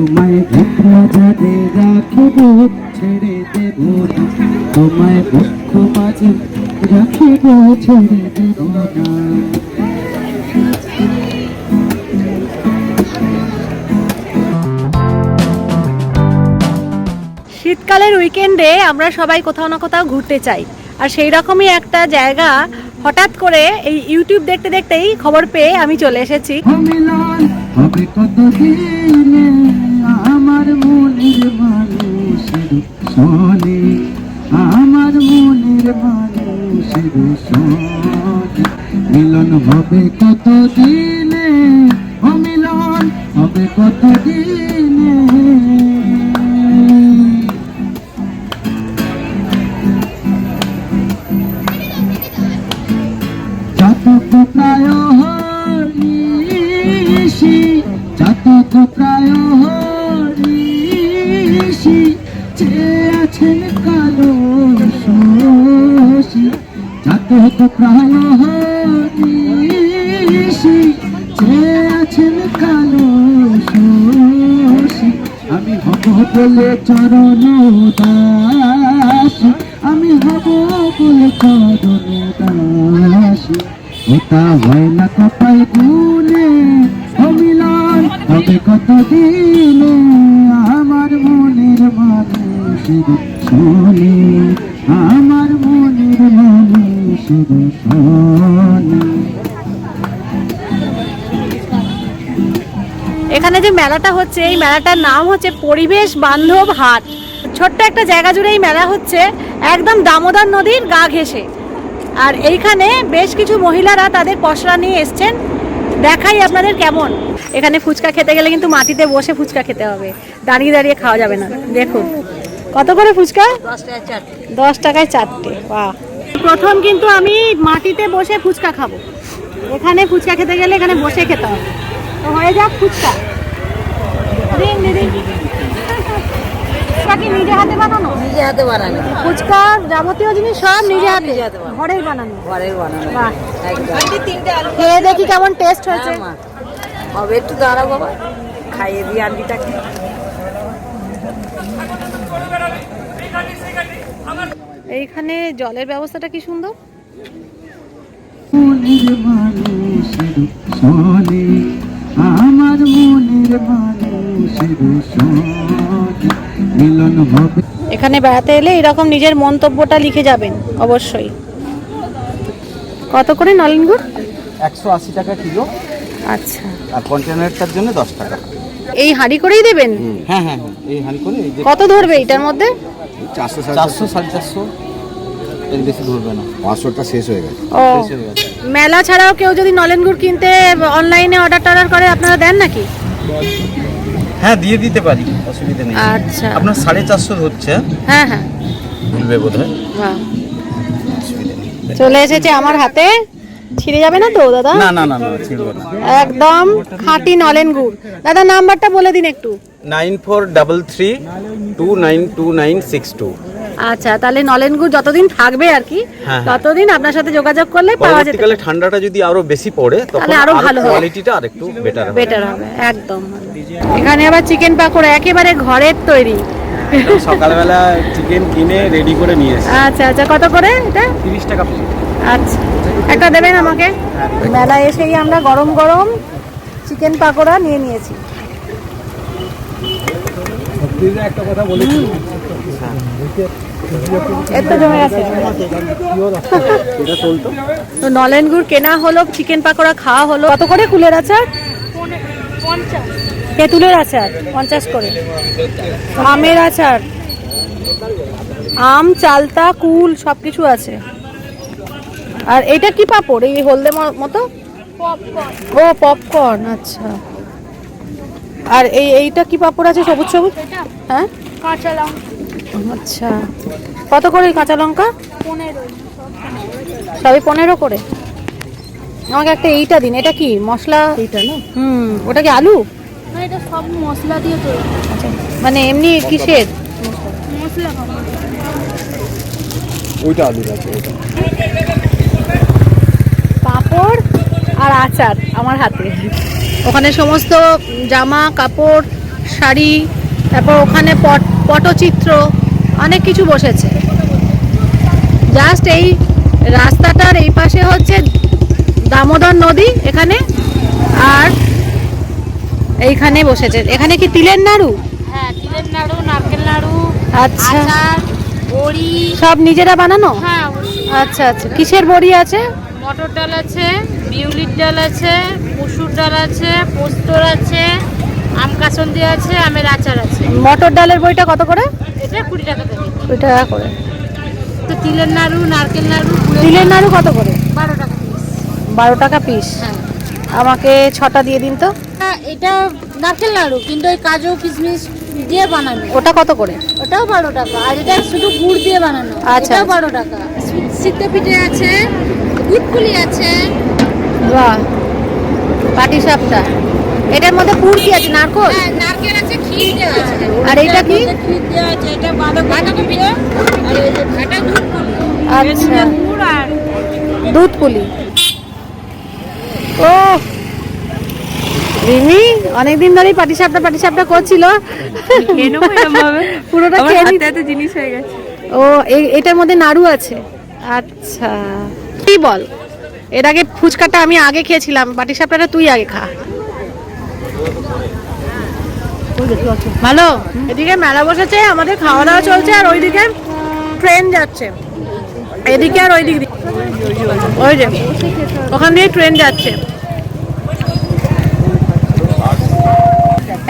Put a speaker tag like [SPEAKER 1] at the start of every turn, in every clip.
[SPEAKER 1] তোমায় বুক মাঝারে রাখিব ছেড়ে দেব না। তোমায় বুক মাঝে রাখিব ছেড়ে দেব না।
[SPEAKER 2] শীতকালের উইকেন্ডে আমরা সবাই কোথাও না কোথাও ঘুরতে চাই। আর সেই রকমই একটা জায়গা হঠাৎ করে এই ইউটিউব দেখতে দেখতেই খবর পেয়ে আমি চলে এসেছি।
[SPEAKER 1] মনের মানুষের সনে, আমার মনের মানুষের সনে। মিলন হবে কত দিলে ও মিলন হবে কত দিনে
[SPEAKER 2] এখানে যে মেলাটা হচ্ছে এই মেলাটার নাম হচ্ছে পরিবেশ বান্ধব হাট। ছোট্ট একটা জায়গা জুড়ে এই মেলা হচ্ছে একদম দামোদর নদীর গা ঘেঁষে। আর এইখানে বেশ কিছু মহিলারা তাদের পসরা নিয়ে এসছেন। দেখাই আপনাদের কেমন। এখানে ফুচকা খেতে গেলে কিন্তু মাটিতে বসে ফুচকা খেতে হবে। দাঁড়িয়ে দাঁড়িয়ে খাওয়া যাবে না। দেখুন কত করে ফুচকা? দশ টাকায় চারটে। বাহ। প্রথম কিন্তু আমি মাটিতে বসে ফুচকা খাব। এখানে ফুচকা খেতে গেলে এখানে বসে খেতে হবে। তো হয়ে যাক ফুচকা। ফুচকা কি নিজে হাতে বানানো?
[SPEAKER 3] নিজে হাতে বানানো।
[SPEAKER 2] ফুচকা যাবতীয় জিনিস সব নিজে হাতে?
[SPEAKER 3] বানানো। ঘরের বানানো?
[SPEAKER 2] খেয়ে দেখি কেমন টেস্ট হয়েছে।
[SPEAKER 3] হ্যাঁ। হবে একটু দাঁড়াও বাবা। খাইয়ে আন্টিটাকে।
[SPEAKER 2] এইখানে জলের ব্যবস্থাটা কি সুন্দর?
[SPEAKER 1] মনের মানুষের শোনে আমার মনের মিলন হবে।
[SPEAKER 2] এখানে বেড়াতে এলে এরকম নিজের মন্তব্যটা লিখে যাবেন অবশ্যই। কত করে নলেন গুড়?
[SPEAKER 4] একশো আশি টাকা কিলো।
[SPEAKER 2] আচ্ছা।
[SPEAKER 4] আর কন্টেনারটার জন্য দশ টাকা।
[SPEAKER 2] এই হাঁড়ি করেই দেবেন?
[SPEAKER 4] হ্যাঁ হ্যাঁ হ্যাঁ এই হানি করে
[SPEAKER 2] কত ধরবে এটার মধ্যে?
[SPEAKER 4] চারশো। চারশো সাড়ে চারশো। এর বেশি ধরবে না।
[SPEAKER 5] পাঁচশোটা শেষ হয়ে গেছে।
[SPEAKER 2] ও
[SPEAKER 4] শেষ হয়ে গেছে।
[SPEAKER 2] মেলা ছাড়াও কেউ যদি নলেন গুড় কিনতে অনলাইনে অর্ডার টর্ডার করে আপনারা দেন নাকি?
[SPEAKER 4] হ্যাঁ দিয়ে দিতে পারি অসুবিধা নেই।
[SPEAKER 2] আচ্ছা।
[SPEAKER 4] আপনার সাড়ে চারশো হচ্ছে
[SPEAKER 2] হ্যাঁ হ্যাঁ।
[SPEAKER 4] ভুলবে বোধ হয়
[SPEAKER 2] চলে এসেছে আমার হাতে। ছিঁড়ে যাবে না তো দাদা?
[SPEAKER 4] না না না না ছিড়বে না।
[SPEAKER 2] একদম খাঁটি নলেন গুড়। দাদা নাম্বারটা বলে দিন একটু।
[SPEAKER 4] Nine four double three two nine two nine six two.
[SPEAKER 2] আচ্ছা তাহলে নলেন গুড় যতদিন থাকবে আর কি
[SPEAKER 4] হ্যাঁ, হ্যাঁ।
[SPEAKER 2] ততদিন আপনার সাথে যোগাযোগ করলে পাওয়া যেতে
[SPEAKER 4] পরবর্তীকালে ঠান্ডাটা যদি আরও বেশি পড়ে তখন
[SPEAKER 2] তাহলে আরও ভালো হবে।
[SPEAKER 4] কোয়ালিটিটা আরেকটু বেটার হবে।
[SPEAKER 2] বেটার হবে একদম এখানে আবার চিকেন পাকোড়া একেবারে ঘরের তৈরি।
[SPEAKER 4] সকালবেলা চিকেন কিনে রেডি করে নিয়ে এসে
[SPEAKER 2] আচ্ছা আচ্ছা কত করে এটা?
[SPEAKER 4] তিরিশ টাকা plate।
[SPEAKER 2] আচ্ছা একটা দেবেন আমাকে? মেলায় এসেই আমরা গরম গরম চিকেন পাকোড়া নিয়ে নিয়েছি। তো জমে গেছে। তো। নলেন গুড় কেনা হলো চিকেন পাকোড়া খাওয়া হলো। কত করে কুলের আচার? তেঁতুলের আচার? পঞ্চাশ করে। আমের আচার। আম চালতা কুল সব কিছু আছে। আর এটা কি পাপড়? এই হলদে মতো? ও পপকর্ন আচ্ছা। আর এই এইটা কি পাপড় আছে? সবুজ সবুজ? হ্যাঁ?
[SPEAKER 6] কাঁচা লঙ্কা।
[SPEAKER 2] আচ্ছা। কত করে কাঁচা লঙ্কা?
[SPEAKER 6] পনেরো।
[SPEAKER 2] সবই পনেরো করে? আমাকে একটা এইটা দিন। এটা কি মশলা? এইটা না? হুম ওটা কি আলু?
[SPEAKER 6] না এটা সব মশলা দিয়ে তৈরি।
[SPEAKER 2] আচ্ছা মানে এমনি কিসের?
[SPEAKER 6] মশলা খাব
[SPEAKER 4] ওইটা আলু আছে ওইটা।
[SPEAKER 2] পাঁপড় আর আচার আমার হাতে। ওখানে সমস্ত জামা কাপড় শাড়ি তারপর ওখানে পট পটচিত্র অনেক কিছু বসেছে। জাস্ট এই রাস্তাটার এই পাশে হচ্ছে দামোদর নদী এখানে আর এইখানে বসেছে। এখানে কি তিলের নাড়ু?
[SPEAKER 6] হ্যাঁ তিলের নাড়ু নারকেল নাড়ু
[SPEAKER 2] আচ্ছা।
[SPEAKER 6] বড়ি।
[SPEAKER 2] সব নিজেরা বানানো?
[SPEAKER 6] হ্যাঁ
[SPEAKER 2] আচ্ছা আচ্ছা। কিসের বড়ি আছে?
[SPEAKER 6] মটর ডাল আছে বিউলির ডাল আছে মসুর ডাল আছে পোস্তর আছে আম কাসন্দি আছে আমের আচার আছে।
[SPEAKER 2] মটর ডালের বইটা কত করে?
[SPEAKER 6] এটা কুড়ি টাকা থেকে।
[SPEAKER 2] কুড়ি টাকা করে।
[SPEAKER 6] তো তিলের নাড়ু নারকেল নাড়ু
[SPEAKER 2] তিলের নাড়ু। কত করে?
[SPEAKER 6] বারো টাকা পিস
[SPEAKER 2] বারো টাকা পিস
[SPEAKER 6] হ্যাঁ।
[SPEAKER 2] আমাকে ছটা দিয়ে দিন তো।
[SPEAKER 6] হ্যাঁ, এটা নারকেল নাড়ু কিন্তু ওই কাজু কিশমিশ দিয়ে বানানো
[SPEAKER 2] ওটা কত করে?
[SPEAKER 6] ওটাও বারো টাকা। আর এটা শুধু গুড় দিয়ে বানানো।
[SPEAKER 2] আচ্ছা, আচ্ছা।
[SPEAKER 6] বারো টাকা। সিদ্ধ পিঠে আছে দুধপুলি আছে।
[SPEAKER 2] বাহ। পাটি সাপটা। এটার মধ্যে পুর কি আছে? নারকোল?
[SPEAKER 6] হ্যাঁ নারকেল আছে ক্ষীর দেওয়া আছে।
[SPEAKER 2] আর এইটা কি?
[SPEAKER 6] ক্ষীর দেওয়া আছে এটা বাঁধাকপি আর এই যে ঘাটা দুধপুলি
[SPEAKER 2] আচ্ছা।
[SPEAKER 6] গুড় আর
[SPEAKER 2] দুধ পুলি। ও! রিমি অনেকদিন ধরেই পাটি সাপটা পাটি সাপটা করছিল। পুরোটা খেয়ে নিতে।
[SPEAKER 3] জিনিস হয়ে গেছে।
[SPEAKER 2] ও এই- এটার মধ্যে নাড়ু আছে। আচ্ছা। কি বল? এর আগে ফুচকাটা আমি আগে খেয়েছিলাম, বাটি সাপটাটা তুই আগে খা। ভালো? এদিকে মেলা বসেছে, আমাদের খাওয়া দাওয়া চলছে, আর ওইদিকে ট্রেন যাচ্ছে। এদিকে আর ওই দিক দিয়ে। ওই যে, ওখান দিয়ে ট্রেন যাচ্ছে।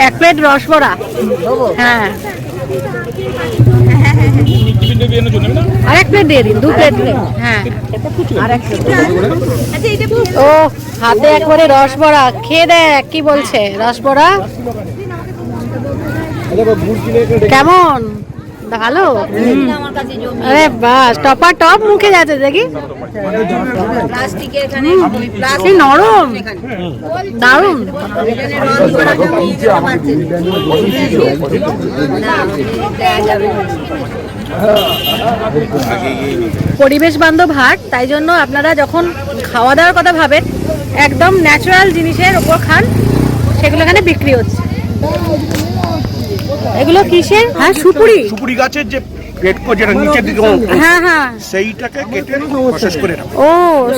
[SPEAKER 2] এক প্লেট রসবড়া হ্যাঁ। আর এক প্লেট দিয়ে দিন দু প্লেট হ্যাঁ। ও হাতে একবারে রসবড়া। খেয়ে দেখ কি বলছে? রসবড়া? কেমন? ভালো আরে বাস টপা টপ মুখে যাচ্ছে দেখি। নরম।
[SPEAKER 3] দারুণ।
[SPEAKER 2] পরিবেশ বান্ধব হাট তাই জন্য আপনারা যখন খাওয়া দাওয়ার কথা ভাবেন একদম ন্যাচারাল জিনিসের ওপর খান সেগুলো এখানে বিক্রি হচ্ছে। এগুলো কিসের? হ্যাঁ সুপুরি।
[SPEAKER 5] সুপুরি গাছের যে পেটকো যেটা নিচের দিকে
[SPEAKER 2] হ্যাঁ হ্যাঁ।
[SPEAKER 5] সেইটাকে কেটে প্রসেস করে
[SPEAKER 2] ও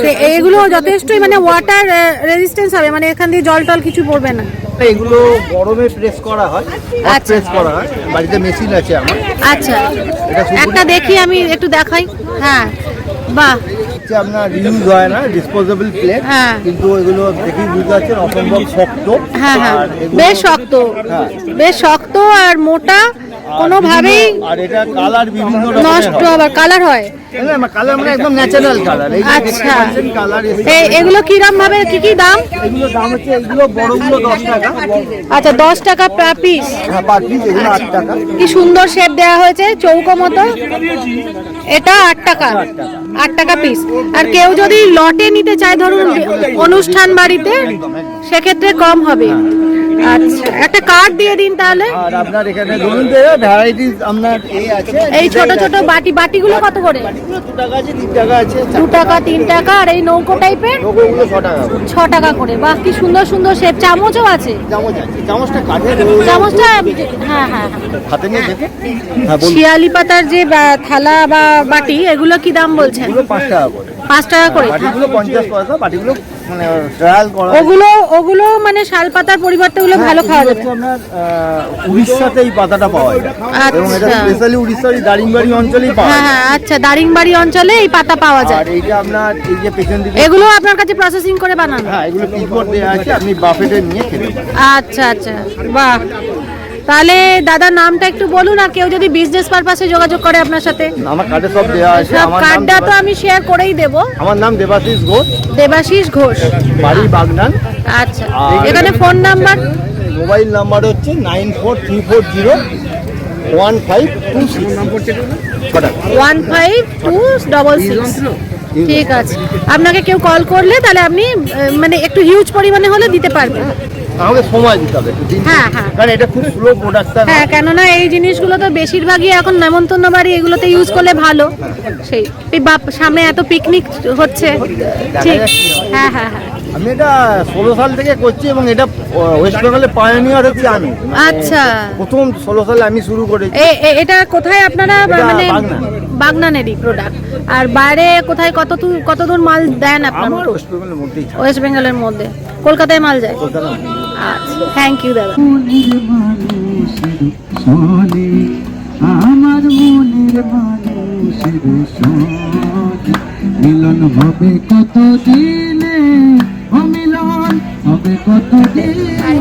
[SPEAKER 2] সে এগুলো যথেষ্টই মানে ওয়াটার রেজিস্ট্যান্স হবে মানে এখান দিয়ে জল টল কিছু পড়বে না।
[SPEAKER 4] এগুলো গরমে প্রেস করা হয়
[SPEAKER 2] আচ্ছা।
[SPEAKER 4] প্রেস করা হয়। বাড়িতে মেশিন আছে আমার।
[SPEAKER 2] আচ্ছা। একটা দেখি আমি একটু দেখাই। হ্যাঁ। বাহ।
[SPEAKER 4] হচ্ছে আপনার রিউজ হয় না ডিসপোজেবল প্লেট
[SPEAKER 2] হ্যাঁ।
[SPEAKER 4] কিন্তু এগুলো দেখি বুঝতে পারছেন অসম্ভব শক্ত।
[SPEAKER 2] হ্যাঁ হ্যাঁ। বেশ শক্ত।
[SPEAKER 4] হ্যাঁ।
[SPEAKER 2] বেশ শক্ত আর মোটা। কোনোভাবেই
[SPEAKER 4] বিভিন্ন- আর এটা কালার বিভিন্ন
[SPEAKER 2] নষ্ট আবার কালার হয়?
[SPEAKER 4] কালার মানে একদম ন্যাচারাল কালার।
[SPEAKER 2] আচ্ছা।
[SPEAKER 4] পাচ্ছেন কালার
[SPEAKER 2] এই এগুলো কিরম ভাবে কি কি দাম?
[SPEAKER 4] এগুলো দাম হচ্ছে এগুলো বড়গুলো দশ টাকা।
[SPEAKER 2] আচ্ছা দশ টাকা পিস
[SPEAKER 4] হ্যাঁ পার পিস এগুলো আট টাকা।
[SPEAKER 2] কি সুন্দর শেপ হয়েছে চৌকো মতো? এটা আট টাকা। আট টাকা। পিস আর কেউ যদি লটে নিতে চায় ধরুন অনুষ্ঠান বাড়িতে সেক্ষেত্রে কম হবে। আচ্ছা একটা কার্ড দিয়ে দিন তাহলে।
[SPEAKER 4] আর আপনার এখানে ধরুন ভ্যারাইটিস আপনার এই আছে
[SPEAKER 2] এই ছোট ছোট বাটি বাটিগুলো কত করে?
[SPEAKER 4] টাকা আছে টাকা আছে
[SPEAKER 2] দু টাকা তিন টাকা আর এই নৌকো টাইপের
[SPEAKER 4] লোকগুলো ছ টাকা করে।
[SPEAKER 2] ছ টাকা করে। বাহ কি সুন্দর সুন্দর শেপ চামচও আছে?
[SPEAKER 4] চামচ আছে। চামচটা কাঠের
[SPEAKER 2] চামচটা হ্যাঁ হ্যাঁ হ্যাঁ।
[SPEAKER 4] হাতে নিয়ে দেখে। হ্যাঁ বলুন।
[SPEAKER 2] শিয়ালি পাতার যে থালা বা বাটি এগুলো কি দাম বলছেন?
[SPEAKER 4] এগুলো পাঁচ টাকা করে।
[SPEAKER 2] টাকা করে।
[SPEAKER 4] বাটিগুলো পঞ্চাশ পয়সা বাটিগুলো মানে ট্রায়াল করা
[SPEAKER 2] ওগুলো ওগুলো মানে শাল পাতার পরিবর্তে ওগুলো ভালো খাওয়া যাবে
[SPEAKER 4] আপনার উড়িষ্যাতে এই পাতাটা পাওয়া যায়। এবং এটা
[SPEAKER 2] আচ্ছা।
[SPEAKER 4] স্পেশালি উড়িষ্যার দারিংবাড়ি অঞ্চলেই পাওয়া
[SPEAKER 2] হ্যাঁ
[SPEAKER 4] যায়।
[SPEAKER 2] হ্যাঁ আচ্ছা দারিংবাড়ি অঞ্চলে এই পাতা পাওয়া যায়।
[SPEAKER 4] আর এইটা আপনার এই যে পেছন দিকে
[SPEAKER 2] এগুলো আপনার কাছে প্রসেসিং করে বানানো?
[SPEAKER 4] হ্যাঁ এগুলো পিসবোর্ড দেওয়া আছে আপনি বাফেটে নিয়ে খেতে পারেন।
[SPEAKER 2] আচ্ছা আচ্ছা বাহ। তাহলে দাদার নামটা একটু বলুন আর কেউ যদি বিজনেস পারপাসে যোগাযোগ করে আপনার সাথে।
[SPEAKER 4] আমার কার্ডে সব দেওয়া আছে
[SPEAKER 2] সব
[SPEAKER 4] আমার
[SPEAKER 2] কার্ডটা তো আমি শেয়ার করেই দেব।
[SPEAKER 4] আমার নাম দেবাশিস ঘোষ।
[SPEAKER 2] দেবাশিস ঘোষ।
[SPEAKER 4] বাড়ি বাগনান।
[SPEAKER 2] আচ্ছা। এখানে ফোন নাম্বার
[SPEAKER 4] মোবাইল নাম্বার হচ্ছে nine four three four zero one five two six.
[SPEAKER 2] One five two double six. ঠিক আছে। আপনাকে কেউ কল করলে তাহলে আপনি মানে একটু হিউজ পরিমাণে হলে দিতে পারবেন।
[SPEAKER 4] আমাকে সময় দিতে হবে
[SPEAKER 2] হ্যাঁ, হ্যাঁ।
[SPEAKER 4] কারণ এটা খুব স্লো প্রোডাকশন
[SPEAKER 2] হ্যাঁ কেননা এই জিনিসগুলো তো বেশিরভাগই এখন নেমন্তন্ন বাড়ি এগুলোতে ইউজ করলে ভালো। সেই বাপ সামনে এত পিকনিক হচ্ছে। ঠিক। হ্যাঁ হ্যাঁ হ্যাঁ।
[SPEAKER 4] আমি এটা ষোলো সাল থেকে করছি এবং এটা ওয়েস্ট বেঙ্গলে পায়োনিয়ার হচ্ছি আমি।
[SPEAKER 2] আচ্ছা।
[SPEAKER 4] প্রথম ষোলো সালে আমি শুরু করেছি।
[SPEAKER 2] এটা কোথায় আপনারা মানে। বাগনানেরই প্রোডাক্ট আর বাইরে কোথায় কত কত দূর মাল দেন আপনার?
[SPEAKER 4] আমার ওয়েস্ট বেঙ্গলের মধ্যেই
[SPEAKER 2] ওয়েস্ট বেঙ্গলের মধ্যে। কলকাতায় মাল যায়? আচ্ছা থ্যাংক ইউ দাদা।
[SPEAKER 1] মনের মানুষের সনে আমার মনের মানুষের মিলন হবে কত দিনে মিলন হবে কত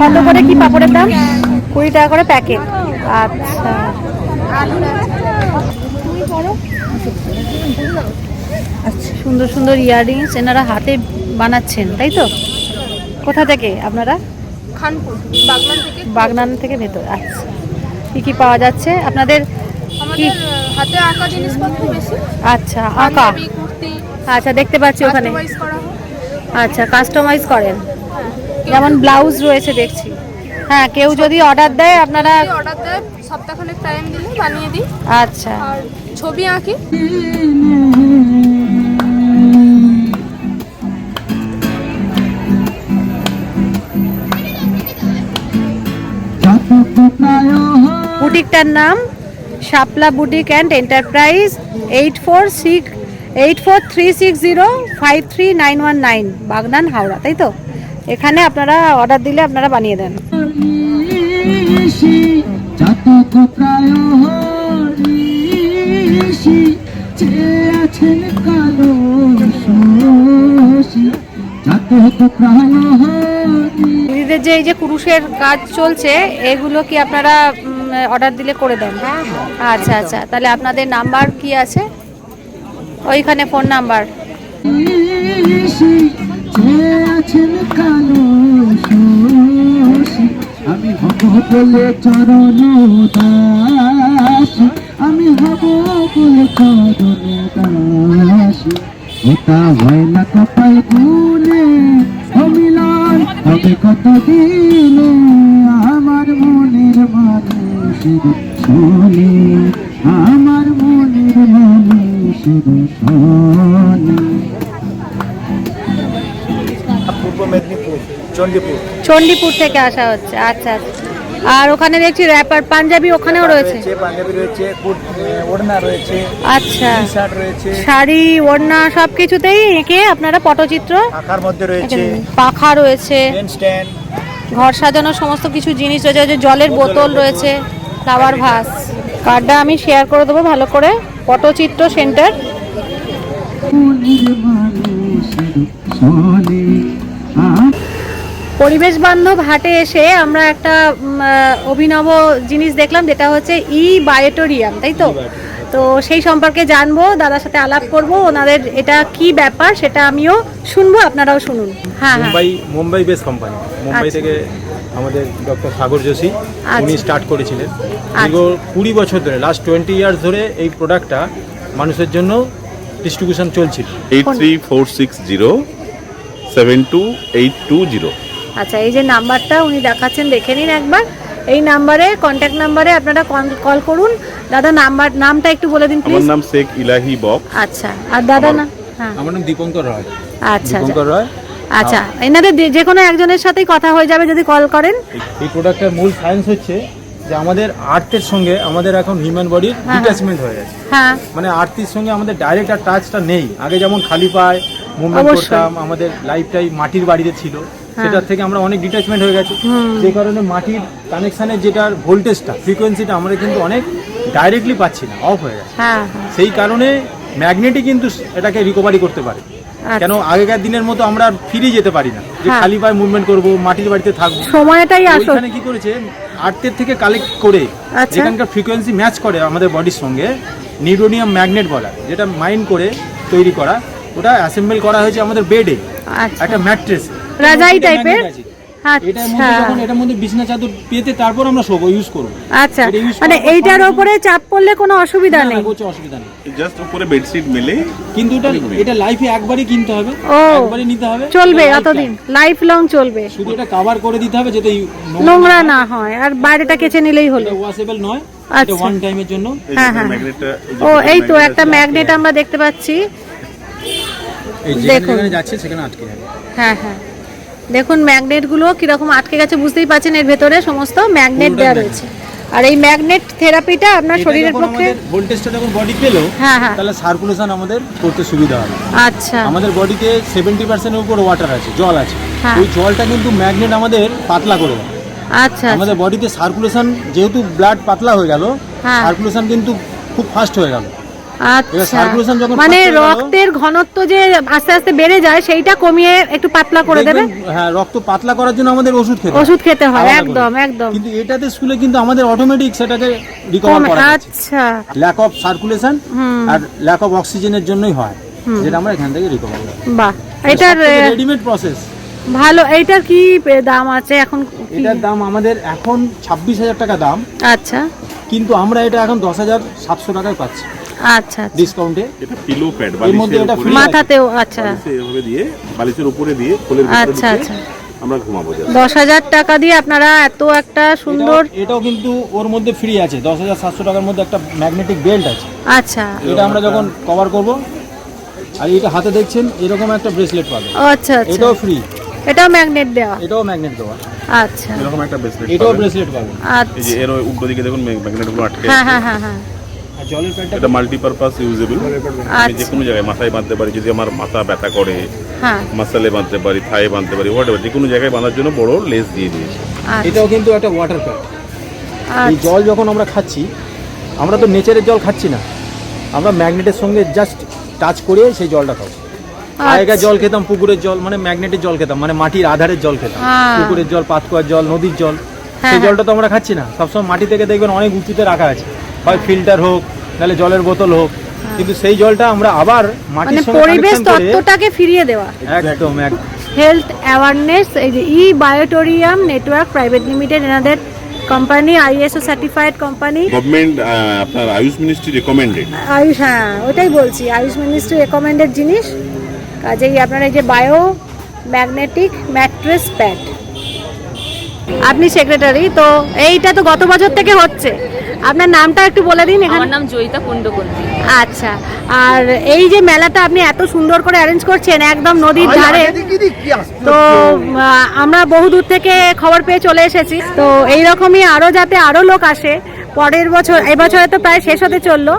[SPEAKER 2] কত করে কি পাপড়ের দাম? কুড়ি টাকা করে প্যাকেট আচ্ছা। আচ্ছা সুন্দর সুন্দর ইয়াররিংস এনারা হাতে বানাচ্ছেন তাই তো? কোথা থেকে আপনারা?
[SPEAKER 6] খানপুর বাগনান থেকে।
[SPEAKER 2] বাগনান থেকে ভেতর আচ্ছা। কি কি পাওয়া যাচ্ছে? আপনাদের কি?
[SPEAKER 6] হাতে আঁকা জিনিসপত্র বেশি।
[SPEAKER 2] আচ্ছা আঁকা। আচ্ছা দেখতে পাচ্ছি ওখানে।
[SPEAKER 6] হয়
[SPEAKER 2] আচ্ছা কাস্টমাইজ করেন। যেমন ব্লাউজ রয়েছে দেখছি। হ্যাঁ কেউ যদি অর্ডার দেয় আপনারা
[SPEAKER 6] অর্ডার দেয় সপ্তাহখানেক টাইম দিলে বানিয়ে দিই।
[SPEAKER 2] আচ্ছা।
[SPEAKER 6] আর ছবি আঁকি।
[SPEAKER 2] বুটিকটার নাম Shapla boutique and enterprise eight four six, eight four three six zero five three nine one nine, Bagnan Howrah, তাই তো? এখানে আপনারা অর্ডার দিলে আপনারা বানিয়ে দেন।
[SPEAKER 1] চেয়ে আছেন কালো
[SPEAKER 2] দিদিদের যে এই যে কুরুষের কাজ চলছে এগুলো কি আপনারা অর্ডার দিলে করে দেন? আচ্ছা আচ্ছা। তাহলে আপনাদের নাম্বার কি আছে? ওইখানে ফোন নাম্বার।
[SPEAKER 1] আমি হব বলে চরণ দাসী আমি হব বলে চরণ দাসী এটা হয় না কপাল গুনে অমিলন হবে কত দিনে আমার মনের মানুষের শোনে আমার মনের মানুষের শোনে।
[SPEAKER 4] পূর্ব মেদিনীপুর চণ্ডীপুর।
[SPEAKER 2] চণ্ডীপুর থেকে আসা হচ্ছে আচ্ছা আচ্ছা। আর ওখানে দেখছি র্যাপার পাঞ্জাবি ওখানেও রয়েছে।
[SPEAKER 4] পাঞ্জাবি রয়েছে কুট- ওড়না রয়েছে
[SPEAKER 2] আচ্ছা।
[SPEAKER 4] শার্ট রয়েছে।
[SPEAKER 2] শাড়ি ওড়না সব কিছুতেই এঁকে আপনারা পটচিত্র
[SPEAKER 4] আঁকার মধ্যে রয়েছে।
[SPEAKER 2] পাখা রয়েছে। ঘর সাজানোর সমস্ত কিছু জিনিস রয়েছে ওই যে জলের বোতল রয়েছে ফ্লাওয়ার ভাস কার্ডটা আমি শেয়ার করে দেবো ভালো করে। পটচিত্র সেন্টার
[SPEAKER 1] আ-
[SPEAKER 2] পরিবেশ বান্ধব হাটে এসে আমরা একটা অভিনব জিনিস দেখলাম যেটা হচ্ছে ই বায়োটোরিয়াম তাই তো? তো সেই সম্পর্কে জানব দাদার সাথে আলাপ করব ওনাদের এটা কি ব্যাপার সেটা আমিও শুনব আপনারাও শুনুন। হ্যাঁ হ্যাঁ।
[SPEAKER 7] মুম্বাই মুম্বাই বেস কোম্পানি মুম্বাই
[SPEAKER 2] আচ্ছা।
[SPEAKER 7] থেকে আমাদের ডক্টর সাগর যোশী উনি
[SPEAKER 2] আচ্ছা।
[SPEAKER 7] স্টার্ট করেছিলেন। দীর্ঘ কুড়ি বছর ধরে লাস্ট টোয়েন্টি ইয়ার্স ধরে এই প্রোডাক্টটা মানুষের জন্য ডিস্ট্রিবিউশন চলছিল।
[SPEAKER 8] Eight three four six zero seven two eight two zero.
[SPEAKER 2] আচ্ছা এই যে নাম্বারটা উনি দেখাচ্ছেন দেখে নিন একবার। এই নাম্বারে কন্ট্যাক্ট নাম্বারে আপনারা কল করুন। দাদা নাম্বার নামটা একটু বলে দিন
[SPEAKER 8] আমার
[SPEAKER 2] প্লিজ
[SPEAKER 8] নাম শেখ ইলাহি বক।
[SPEAKER 2] আচ্ছা আর দাদা না হ্যাঁ।
[SPEAKER 7] আমার নাম দীপঙ্কর রায়।
[SPEAKER 2] আচ্ছা আচ্ছা।
[SPEAKER 7] দীপঙ্কর রায়।
[SPEAKER 2] আচ্ছা এনাদের যে- কোনো একজনের সাথেই কথা হয়ে যাবে যদি কল করেন।
[SPEAKER 7] এই প্রোডাক্টের মূল সায়েন্স হচ্ছে যে আমাদের আর্থের সঙ্গে আমাদের এখন হিউম্যান বডির। ডিট্যাচমেন্ট হয়ে। গেছে।
[SPEAKER 2] হ্যাঁ।
[SPEAKER 7] মানে আর্থির সঙ্গে আমাদের ডাইরেক্ট আর টাচটা নেই। আগে যেমন খালি পায় মুভমেন্ট। করতাম আমাদের লাইফটাই মাটির বাড়িতে ছিল। সেটার থেকে আমরা অনেক ডিট্যাচমেন্ট হয়ে গেছে। যে কারণে মাটির কানেকশানের যেটার ভোল্টেজটা ফ্রিকোয়েন্সিটা আমরা কিন্তু অনেক ডাইরেক্টলি পাচ্ছি না অফ হয়ে গেছে।
[SPEAKER 2] হ্যাঁ হ্যাঁ।
[SPEAKER 7] সেই কারণে ম্যাগনেটই কিন্তু এটাকে রিকভারি করতে পারে।
[SPEAKER 2] আচ্ছা।
[SPEAKER 7] কেন আগেকার দিনের মতো আমরা ফিরে যেতে পারি না। যে
[SPEAKER 2] হ্যাঁ।
[SPEAKER 7] খালি পায়ে মুভমেন্ট করব মাটির বাড়িতে থাকব।
[SPEAKER 2] সময়টাই আসল।
[SPEAKER 7] ওইখানে কি করেছে আর্থের থেকে কালেক্ট করে
[SPEAKER 2] আচ্ছা।
[SPEAKER 7] যেখানকার ফ্রিকোয়েন্সি ম্যাচ করে আমাদের বডির সঙ্গে নিউরোনিয়াম ম্যাগনেট বলা যেটা মাইন্ড করে তৈরি করা ওটা অ্যাসেম্বল করা হয়েছে আমাদের বেডে
[SPEAKER 2] আচ্ছা।
[SPEAKER 7] একটা ম্যাট্রেস
[SPEAKER 2] রাজাই টাইপের আচ্ছা।
[SPEAKER 7] এটার মধ্যে বিছনা চাদর পেতে তারপর আমরা শোবো ইউজ করব।
[SPEAKER 2] আচ্ছা। মানে এইটার চাপ পড়লে কোনো অসুবিধা নেই?
[SPEAKER 7] কোনো অসুবিধা নেই।
[SPEAKER 8] জাস্ট উপরে বেডশিট মেলে
[SPEAKER 7] কিন্তু এটা এটা লাইফে একবারই কিনতে হবে। একবারই নিতে হবে।
[SPEAKER 2] চলবে
[SPEAKER 7] এটা
[SPEAKER 2] লাইফ লং চলবে।
[SPEAKER 7] শুধু এটা কভার করে দিতে হবে যাতে
[SPEAKER 2] নোংরা না হয়। আর বাইরেটা কেচে নিলেই হলো।
[SPEAKER 7] এটা ওয়াশেবল নয়। এটা
[SPEAKER 2] আচ্ছা।
[SPEAKER 7] ওয়ান টাইমের জন্য।
[SPEAKER 2] হ্যাঁ, হ্যাঁ। ও এই তো একটা ম্যাগনেট আমরা দেখতে পাচ্ছি। দেখুন।
[SPEAKER 7] যাচ্ছে সেখানে আটকে যাবে।
[SPEAKER 2] হ্যাঁ হ্যাঁ। দেখুন ম্যাগনেটগুলো কীরকম আটকে গেছে বুঝতেই পারছেন এর ভেতরে সমস্ত ম্যাগনেট দেওয়া রয়েছে। আর এই ম্যাগনেট থেরাপিটা আপনার শরীরের পক্ষে
[SPEAKER 7] ভোল্টেজটা যখন বডি পেল
[SPEAKER 2] হ্যাঁ হ্যাঁ।
[SPEAKER 7] তাহলে সার্কুলেশন আমাদের করতে সুবিধা হবে।
[SPEAKER 2] আচ্ছা।
[SPEAKER 7] আমাদের বডিতে সেভেন্টি পার্সেন্টের উপর ওয়াটার আছে জল আছে।
[SPEAKER 2] হ্যাঁ।
[SPEAKER 7] ওই জলটা কিন্তু ম্যাগনেট আমাদের পাতলা করে দেয়।
[SPEAKER 2] আচ্ছা
[SPEAKER 7] আমাদের বডিতে সার্কুলেশন যেহেতু ব্লাড পাতলা হয়ে গেল
[SPEAKER 2] হ্যাঁ।
[SPEAKER 7] সার্কুলেশন কিন্তু খুব ফাস্ট হয়ে গেল।
[SPEAKER 2] আচ্ছা। মানে রক্তের ঘনত্ব যে আস্তে আস্তে বেড়ে যায় সেইটা কমিয়ে একটু পাতলা করে দেবে?
[SPEAKER 7] হ্যাঁ রক্ত পাতলা করার জন্য আমাদের ওষুধ খেতে
[SPEAKER 2] ওষুধ খেতে হয় একদম একদম।
[SPEAKER 7] কিন্তু এটাতে শুলে কিন্তু আমাদের অটোমেটিক সেটাকে রিকভার করা
[SPEAKER 2] আচ্ছা।
[SPEAKER 7] ল্যাক অফ সার্কুলেশন আর ল্যাক অফ অক্সিজেনের জন্যই হয়। যেটা আমরা এখান থেকে রিকভার করি।
[SPEAKER 2] বাহ এটার
[SPEAKER 7] রেডিমেড প্রসেস
[SPEAKER 2] ভালো এইটার কি দাম আছে এখন?
[SPEAKER 7] এটার দাম আমাদের এখন ছাব্বিশ হাজার টাকা দাম।
[SPEAKER 2] আচ্ছা।
[SPEAKER 7] কিন্তু আমরা এটা এখন দশ হাজার সাতশো টাকায় পাচ্ছি।
[SPEAKER 2] আচ্ছা আচ্ছা।
[SPEAKER 7] ডিসকাউন্টে
[SPEAKER 8] এটা পিলো প্যাড
[SPEAKER 7] এর মধ্যে এটা
[SPEAKER 2] মাথাতেও আচ্ছা।
[SPEAKER 8] বালিশে এভাবে দিয়ে বালিশের উপরে দিয়ে কোলের ভিতরে
[SPEAKER 2] আচ্ছা,
[SPEAKER 8] ঢুকিয়ে
[SPEAKER 2] আচ্ছা।
[SPEAKER 8] আমরা ঘুমাবো
[SPEAKER 2] দশ হাজার টাকা দিয়ে আপনারা এত একটা সুন্দর
[SPEAKER 7] এটাও- এটাও কিন্তু ওর মধ্যে ফ্রি আছে। দশ হাজার সাতশো টাকার মধ্যে একটা ম্যাগনেটিক বেল্ট আছে।
[SPEAKER 2] আচ্ছা।
[SPEAKER 7] এটা আমরা যখন কভার করব আর এটা হাতে দেখছেন এরকম একটা ব্রেসলেট পাবে
[SPEAKER 2] ও, আচ্ছা আচ্ছা।
[SPEAKER 7] এটাও ফ্রি
[SPEAKER 2] এটাও ম্যাগনেট দেওয়া।
[SPEAKER 7] এটাও ম্যাগনেট দেওয়া।
[SPEAKER 2] আচ্ছা।
[SPEAKER 8] এরকম একটা ব্রেসলেট
[SPEAKER 7] এটাও ব্রেসলেট পাবে
[SPEAKER 8] এই
[SPEAKER 2] আচ্ছা।
[SPEAKER 8] যে এর দিকে দেখুন ম্যাগনেটগুলো আটকে
[SPEAKER 2] হ্যাঁ হ্যাঁ হ্যাঁ হ্যাঁ।
[SPEAKER 7] আর জলের প্যান্টটা
[SPEAKER 8] এটা মাল্টিপারপাস ইউজেবল আমি
[SPEAKER 2] আচ্ছা।
[SPEAKER 8] যে কোনো জায়গায় মাথায় বাঁধতে পারি যদি আমার মাথা ব্যথা করে
[SPEAKER 2] হ্যাঁ।
[SPEAKER 8] মাসালে বাঁধতে পারি থায়ে বাঁধতে পারি হোয়াট যে কোনো জায়গায় বাঁধার জন্য বড় লেস দিয়ে দিয়েছে।
[SPEAKER 2] আচ্ছা।
[SPEAKER 7] এটাও কিন্তু একটা ওয়াটার প্যাড এই। জল যখন আমরা খাচ্ছি আমরা তো নেচারের জল খাচ্ছি না। আমরা ম্যাগনেটের সঙ্গে জাস্ট টাচ করে সেই জলটা খাব। আগেকার জল খেতাম পুকুরের জল মানে ম্যাগনেটের জল খেতাম মানে মাটির আধারের জল খেতাম।
[SPEAKER 2] হ্যাঁ।
[SPEAKER 7] পুকুরের জল পাতকুয়ার জল নদীর জল
[SPEAKER 2] হ্যাঁ,
[SPEAKER 7] সেই
[SPEAKER 2] হ্যাঁ।
[SPEAKER 7] জলটা তো আমরা খাচ্ছি না। সবসময় মাটি থেকে দেখবেন অনেক উঁচুতে রাখা আছে। হয় ফিল্টার হোক নাহলে জলের বোতল হোক। কিন্তু সেই জলটা আমরা আবার
[SPEAKER 2] মানে
[SPEAKER 7] মাটির সঙ্গে
[SPEAKER 2] পরিবেশ তত্ত্বটাকে ফিরিয়ে দেওয়া।
[SPEAKER 7] একদম একদম।
[SPEAKER 2] হেলথ অ্যাওয়ারনেস এই যে ই বায়োটোরিয়াম নেটওয়ার্ক প্রাইভেট লিমিটেড এনাদের company ISO certified company
[SPEAKER 8] government আপনার আয়ুষ মিনিস্ট্রি রেকমেন্ডেড
[SPEAKER 2] আয়ুষ হ্যাঁ ওটাই বলছি আয়ুষ মিনিস্ট্রি রেকমেন্ডেড জিনিস। কাজেই আপনার এই যে বায়ো ম্যাগনেটিক ম্যাট্রেস প্যাড আপনি সেক্রেটারি তো এইটা তো গত বছর থেকে হচ্ছে। আপনার নামটা একটু বলে দিন এখানে।
[SPEAKER 6] আমার নাম জয়িতা কুণ্ডকন্তি।
[SPEAKER 2] আচ্ছা আর এই যে মেলাটা আপনি এত সুন্দর করে অ্যারেঞ্জ করছেন একদম নদীর ধারে। তো আমরা বহু দূর থেকে খবর পেয়ে চলে এসেছি। তো এই রকমই আরও যাতে আরও লোক আসে পরের বছর এবছরে তো প্রায় শেষ হতে চলল।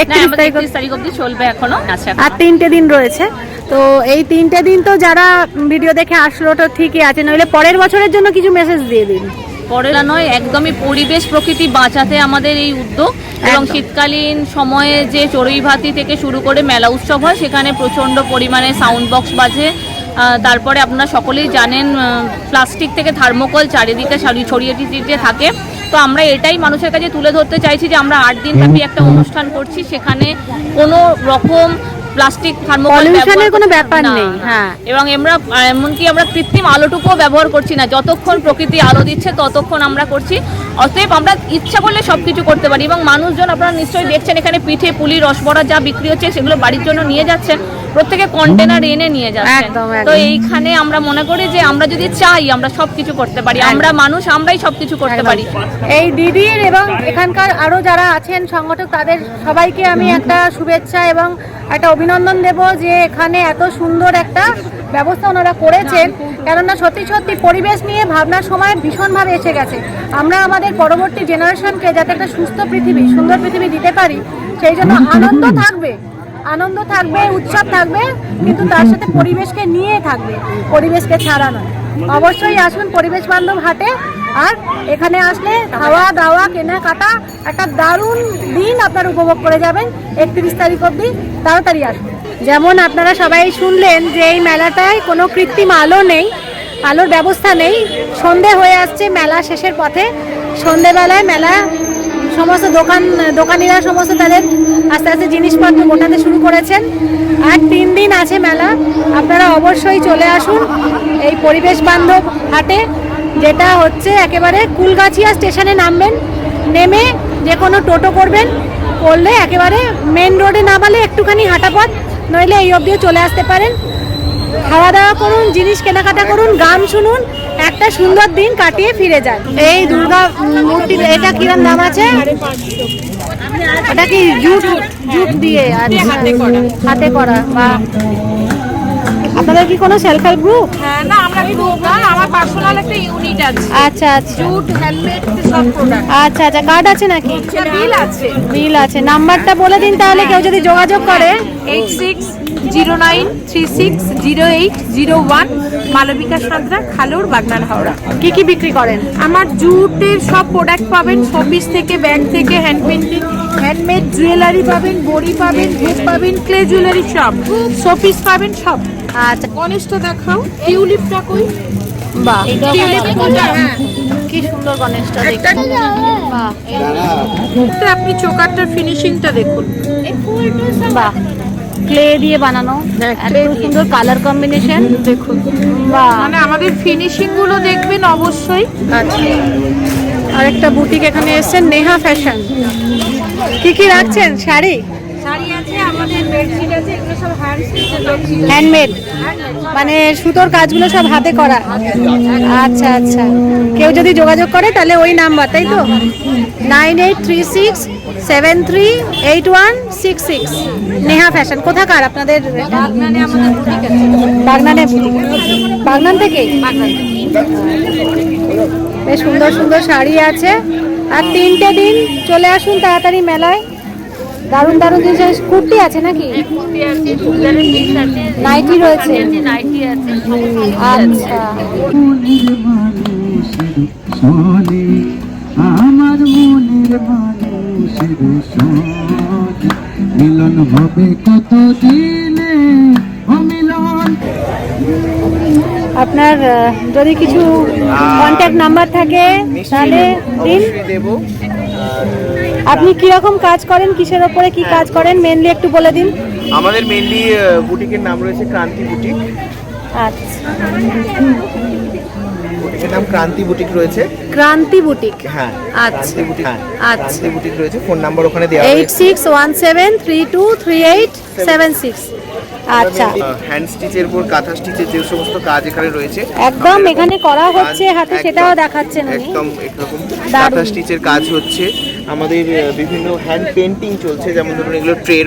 [SPEAKER 2] একত্রিশ তারিখ
[SPEAKER 6] অবধি চলবে এখনও। আচ্ছা
[SPEAKER 2] আর তিনটে দিন রয়েছে। তো এই তিনটে দিন তো যারা ভিডিও দেখে আসলো তো ঠিকই আছে নইলে পরের বছরের জন্য কিছু মেসেজ দিয়ে দিন।
[SPEAKER 6] পরে নয় একদমই পরিবেশ প্রকৃতি বাঁচাতে আমাদের এই উদ্যোগ। এবং শীতকালীন সময়ে যে চড়ুই ভাতি থেকে শুরু করে মেলা উৎসব হয় সেখানে প্রচণ্ড পরিমাণে সাউন্ড বক্স বাজে। তারপরে আপনারা সকলেই জানেন প্লাস্টিক থেকে থার্মোকল চারিদিকে ছড়িয়ে ছিটিয়ে থাকে। তো আমরা এটাই মানুষের কাছে তুলে ধরতে চাইছি যে আমরা আট দিন ব্যাপী একটা অনুষ্ঠান করছি। সেখানে কোনো রকম প্লাস্টিক থার্মোকল
[SPEAKER 2] Pollution কোনো ব্যাপার নেই, হ্যাঁ।
[SPEAKER 6] এবং আমরা এমনকি আমরা কৃত্রিম আলোটুকুও ব্যবহার করছি না। যতক্ষণ প্রকৃতি আলো দিচ্ছে ততক্ষণ আমরা করছি। অতএব আমরা ইচ্ছা করলে সব কিছু করতে পারি। এবং মানুষজন আপনারা নিশ্চয়ই দেখছেন এখানে পিঠে পুলি রসবড়া যা বিক্রি হচ্ছে সেগুলো বাড়ির জন্য নিয়ে যাচ্ছেন। প্রত্যেকে কন্টেনার এনে নিয়ে যাচ্ছেন।
[SPEAKER 2] একদম, একদম।
[SPEAKER 6] তো এইখানে আমরা মনে করি যে আমরা যদি চাই আমরা সব কিছু করতে পারি আমরা মানুষ আমরাই সব কিছু করতে পারি।
[SPEAKER 2] এই দিদির এবং এখানকার আরও যারা আছেন সংগঠক তাদের সবাইকে আমি একটা শুভেচ্ছা এবং একটা অভিনন্দন দেব যে এখানে এত সুন্দর একটা ব্যবস্থা ওনারা করেছেন। কেননা সত্যি সত্যি পরিবেশ নিয়ে ভাবনার সময় ভীষণভাবে এসে গেছে। আমরা আমাদের পরবর্তী জেনারেশনকে যাতে একটা সুস্থ পৃথিবী সুন্দর পৃথিবী দিতে পারি সেই জন্য আনন্দ থাকবে। আনন্দ থাকবে, উৎসব থাকবে, কিন্তু তার সাথে পরিবেশকে নিয়ে থাকবে। পরিবেশকে ছাড়া নয়। অবশ্যই আসুন পরিবেশ বান্ধব হাটে, আর এখানে আসলে খাওয়া দাওয়া, কেনাকাটা একটা দারুণ দিন আপনারা উপভোগ করে যাবেন। একত্রিশ তারিখ অবধি তাড়াতাড়ি আসুন। যেমন আপনারা সবাই শুনলেন যে এই মেলাটায় কোনো কৃত্রিম আলো নেই, আলোর ব্যবস্থা নেই। সন্ধে হয়ে আসছে, মেলা শেষের পথে। সন্ধেবেলায় মেলা সমস্ত দোকান, দোকানিরা সমস্ত তাদের আস্তে আস্তে জিনিসপত্র গোটাতে শুরু করেছেন। আর তিন দিন আছে মেলা। আপনারা অবশ্যই চলে আসুন এই পরিবেশ বান্ধব হাটে, যেটা হচ্ছে একেবারে কুলগাছিয়া স্টেশনে নামবেন। নেমে যে কোনো টোটো করবেন, করলে একেবারে মেন রোডে নামালে একটুখানি হাঁটা পথ নইলে এই অবধিও চলে আসতে পারেন। খাওয়া দাওয়া করুন জিনিস কেনাকাটা করুন গান শুনুন একটা সুন্দর দিন কাটিয়ে ফিরে যান। এই দুর্গা মূর্তি এটা কিরম দাম আছে? এটা কি জুট জুট দিয়ে আচ্ছা হাতে করা। বা আপনাদের কি কোনো সেলফ হেল্প গ্রুপ
[SPEAKER 3] হ্যাঁ না আমরা গ্রুপ না আমার পার্সোনাল একটা ইউনিট আছে।
[SPEAKER 2] আচ্ছা আচ্ছা।
[SPEAKER 3] জুট হ্যান্ডমেড সব প্রোডাক্ট
[SPEAKER 2] আচ্ছা আচ্ছা কার্ড আছে নাকি?
[SPEAKER 3] বিল আছে।
[SPEAKER 2] বিল আছে। নাম্বারটা বলে দিন তাহলে কেউ যদি যোগাযোগ করে।
[SPEAKER 3] Eight six zero nine three six zero eight zero one Malabika Santra Khalore Bagnan Howrah.
[SPEAKER 2] কি কি বিক্রি করেন?
[SPEAKER 3] আমার জুটের সব প্রোডাক্ট পাবেন শোপিস থেকে ব্যাগ থেকে হ্যান্ড পেন্টিং হ্যান্ডমেড জুয়েলারি পাবেন বড়ি পাবেন ধূপ পাবেন ক্লে জুয়েলারি সব। শোপিস পাবেন সব।
[SPEAKER 2] আচ্ছা।
[SPEAKER 3] গণেশটা দেখাও টিউলিপটা কই?
[SPEAKER 2] বাহ।
[SPEAKER 3] টিউলিপ হ্যাঁ।
[SPEAKER 2] কি সুন্দর গণেশটা
[SPEAKER 3] একটা আপনি চোকারটার ফিনিশিংটা দেখুন।
[SPEAKER 2] বাহ। ক্লে দিয়ে বানানো।
[SPEAKER 3] হ্যাঁ,
[SPEAKER 2] এত সুন্দর কালার কম্বিনেশন
[SPEAKER 3] দেখুন।
[SPEAKER 2] বাহ।
[SPEAKER 3] মানে আমাদের ফিনিশিংগুলো দেখবেন অবশ্যই।
[SPEAKER 2] আচ্ছা। আরেকটা বুটিক এখানে এসেছেন নেহা ফ্যাশন কি কি রাখছেন? শাড়ি?
[SPEAKER 3] শাড়ি আছে আমাদের বেডশিট আছে এগুলো সব হ্যান্ড স্টিচের বেডশিট
[SPEAKER 2] হ্যান্ডমেড মানে সুতোর কাজগুলো সব হাতে করা? আচ্ছা আচ্ছা। কেউ যদি যোগাযোগ করে তাহলে ওই নাম্বার তাই তো? Nine eight three six seven three eight one six six Neha fashion কোথাকার আপনাদের?
[SPEAKER 3] বাগনানে
[SPEAKER 2] বাগনানে থেকে? বেশ সুন্দর সুন্দর শাড়ি আছে। আর তিনটে দিন চলে আসুন তাড়াতাড়ি মেলায়। দারুণ দারুণ জিনিস। কুর্তি আছে নাকি? নাইটি রয়েছে। আচ্ছা।
[SPEAKER 1] আমার মনের মানুষের মিলন হবে কত দিনে অমিলন।
[SPEAKER 2] আপনার যদি কিছু কন্ট্যাক্ট নাম্বার থাকে তাহলে দিন।
[SPEAKER 9] দেবো
[SPEAKER 2] আপনি কীরকম কাজ করেন কিসের ওপরে কি কাজ করেন মেনলি একটু বলে দিন।
[SPEAKER 9] আমাদের মেনলি বুটিকের নাম রয়েছে ক্রান্তি বুটিক
[SPEAKER 2] আচ্ছা।
[SPEAKER 9] বুটিকের নাম ক্রান্তি বুটিক রয়েছে।
[SPEAKER 2] ক্রান্তি বুটিক।
[SPEAKER 9] হ্যাঁ
[SPEAKER 2] আচ্ছা
[SPEAKER 9] বুটিক
[SPEAKER 2] আচ্ছা। Eight six one seven three two three eight seven six. আচ্ছা।
[SPEAKER 9] হ্যান্ড স্টিচের উপর কাঁথা স্টিচের যে সমস্ত কাজ এখানে রয়েছে
[SPEAKER 2] একদম এখানে করা হচ্ছে হাতে সেটাও দেখাচ্ছেন উনি।
[SPEAKER 9] একদম এরকম কাঁথা স্টিচের কাজ হচ্ছে। আমাদের বিভিন্ন হ্যান্ড পেন্টিং চলছে যেমন ধরুন এগুলো ট্রের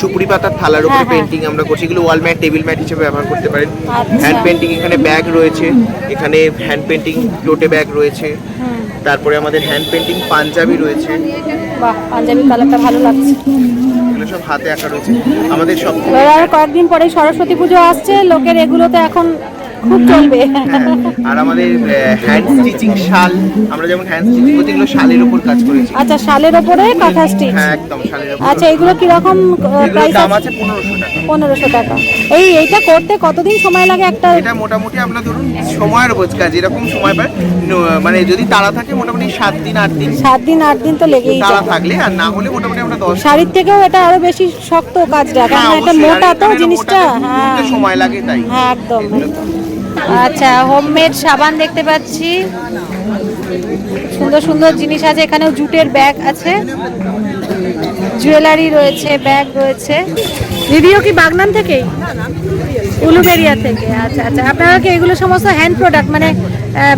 [SPEAKER 9] সুপুরি পাতার থালার উপরে
[SPEAKER 2] হ্যাঁ, হ্যাঁ।
[SPEAKER 9] পেন্টিং আমরা করছি এগুলো ওয়াল ম্যাট টেবিল ম্যাট হিসেবে ব্যবহার করতে পারেন।
[SPEAKER 2] আচ্ছা।
[SPEAKER 9] হ্যান্ড পেন্টিং এখানে ব্যাগ রয়েছে এখানে হ্যান্ড পেন্টিং টোটে ব্যাগ রয়েছে। তারপরে আমাদের হ্যান্ড পেন্টিং পাঞ্জাবি রয়েছে।
[SPEAKER 2] বাহ পাঞ্জাবি কালারটা ভালো লাগছে।
[SPEAKER 9] এগুলো সব হাতে আঁকা রয়েছে। আমাদের সব
[SPEAKER 2] আর কয়েকদিন পরে সরস্বতী পুজো আসছে লোকের এগুলো তো এখন খুব চলবে।
[SPEAKER 9] আর আমাদের হ্যান্ড স্টিচিং শাল আমরা যেমন হ্যান্ড স্টিচিং করছি এগুলো শালের উপর কাজ করেছি।
[SPEAKER 2] আচ্ছা শালের ওপরে কাঁথা স্টিচ
[SPEAKER 9] হ্যাঁ একদম শালের উপর
[SPEAKER 2] আচ্ছা এগুলো কীরকম
[SPEAKER 9] রকম
[SPEAKER 2] প্রাইস
[SPEAKER 9] দাম আছে? 1500 টাকা।
[SPEAKER 2] পনেরোশো টাকা। এই এইটা করতে কতদিন সময় লাগে একটা
[SPEAKER 9] এটা মোটামুটি আপনার ধরুন সময়ের উপর কাজ এরকম সময় পায় মানে যদি তাড়া থাকে মোটামুটি সাত দিন আট দিন।
[SPEAKER 2] সাত দিন আট দিন তো লেগেই যায়।
[SPEAKER 9] থাকলে আর না হলে মোটামুটি আমরা দশ
[SPEAKER 2] শাড়ির থেকেও এটা আরও বেশি শক্ত কাজটা
[SPEAKER 9] হ্যাঁ,
[SPEAKER 2] কারণ এটা মোটা তো জিনিসটা হ্যাঁ।
[SPEAKER 9] সময় লাগে তাই।
[SPEAKER 2] হ্যাঁ একদম। একদম। আচ্ছা হোমমেড সাবান দেখতে পাচ্ছি। সুন্দর সুন্দর জিনিস আছে এখানেও জুটের ব্যাগ আছে। জুয়েলারি রয়েছে ব্যাগ রয়েছে। দিদিও কি বাগনান থেকেই? উলুবেরিয়া থেকে আচ্ছা আচ্ছা। আপনারা কি এগুলো সমস্ত হ্যান্ড প্রোডাক্ট মানে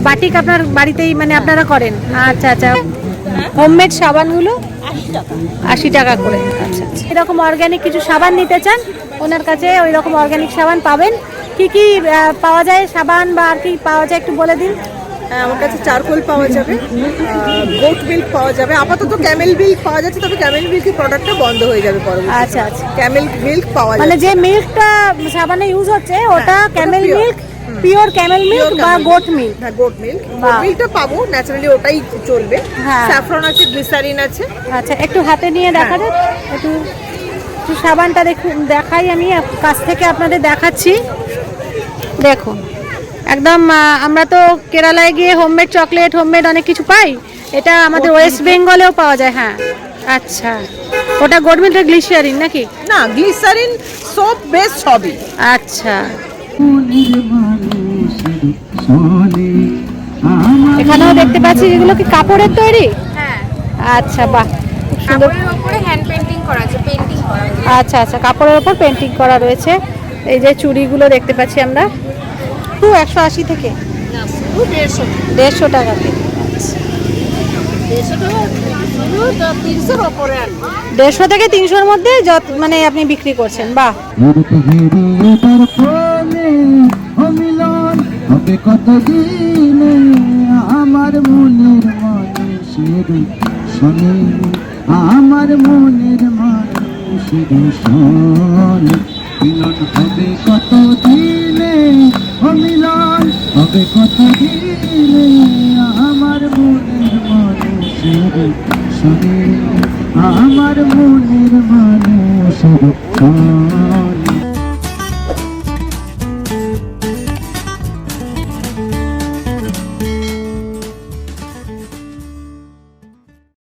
[SPEAKER 2] বাটিক আপনার বাড়িতেই মানে আপনারা করেন? আচ্ছা আচ্ছা। হোমমেড সাবানগুলো? আশি টাকা। করে। আচ্ছা আচ্ছা। এরকম অর্গ্যানিক কিছু সাবান নিতে চান ওনার কাছে ওই রকম অর্গ্যানিক সাবান পাবেন। কি কি পাওয়া যায় সাবান বা আর কি পাওয়া যায় একটু বলে দিন?
[SPEAKER 10] আমার কাছে চারকোল পাওয়া যাবে গোট মিল্ক পাওয়া যাবে। আপাতত ক্যামেল মিল্ক পাওয়া যাচ্ছে তবে ক্যামেল মিল্কের প্রোডাক্টটা বন্ধ হয়ে যাবে পরবর্তী
[SPEAKER 2] আচ্ছা আচ্ছা।
[SPEAKER 10] ক্যামেল মিল্ক পাওয়া
[SPEAKER 2] মানে যে মিল্কটা সাবানে ইউজ হচ্ছে ওটা
[SPEAKER 10] ওটা
[SPEAKER 2] camel milk pure camel milk বা গোট মিল্ক
[SPEAKER 10] হ্যাঁ গোট মিল্ক। গোট মিল্কটা পাবো ন্যাচারালি ওটাই চলবে।
[SPEAKER 2] হ্যাঁ।
[SPEAKER 10] স্যাফরন আছে গ্লিসারিন আছে।
[SPEAKER 2] আচ্ছা একটু হাতে নিয়ে দেখা যাক একটু একটু সাবানটা দেখুন দেখাই আমি কাছ থেকে আপনাদের দেখাচ্ছি। দেখুন। একদম আমরা তো কেরালায় গিয়ে হোমমেড চকলেট হোমমেড অনেক কিছু পাই। এটা আমাদের ওয়েস্ট বেঙ্গলেও পাওয়া যায় হ্যাঁ। আচ্ছা। ওটা গোডমিলটা গ্লিশিয়ারিন নাকি?
[SPEAKER 10] না গ্লিসারিন সোপ বেস সবই।
[SPEAKER 2] আচ্ছা। এখানেও দেখতে পাচ্ছি এগুলো কি কাপড়ের তৈরি?
[SPEAKER 3] হ্যাঁ।
[SPEAKER 2] আচ্ছা বাহ সুন্দর।
[SPEAKER 3] উপরে হ্যান্ড পেন্টিং করা আছে পেন্টিং করা
[SPEAKER 2] আচ্ছা আচ্ছা কাপড়ের ওপর পেন্টিং করা রয়েছে। এই যে চুড়িগুলো দেখতে পাচ্ছি আমরা। টু একশো আশি থেকে?
[SPEAKER 3] দেড়শো।
[SPEAKER 2] দেড়শো
[SPEAKER 3] টাকা আর
[SPEAKER 2] দেড়শো থেকে তিনশোর মধ্যে যত মানে আপনি বিক্রি করছেন
[SPEAKER 1] দিনে আমার মনের মানুষের শোনে আমার মনের মানুষের শোনে। মিলন হবে কত দিনে? ও মিলন হবে কত দিলে আমার মনের মানুষের আমার মনের মানুষের শোনে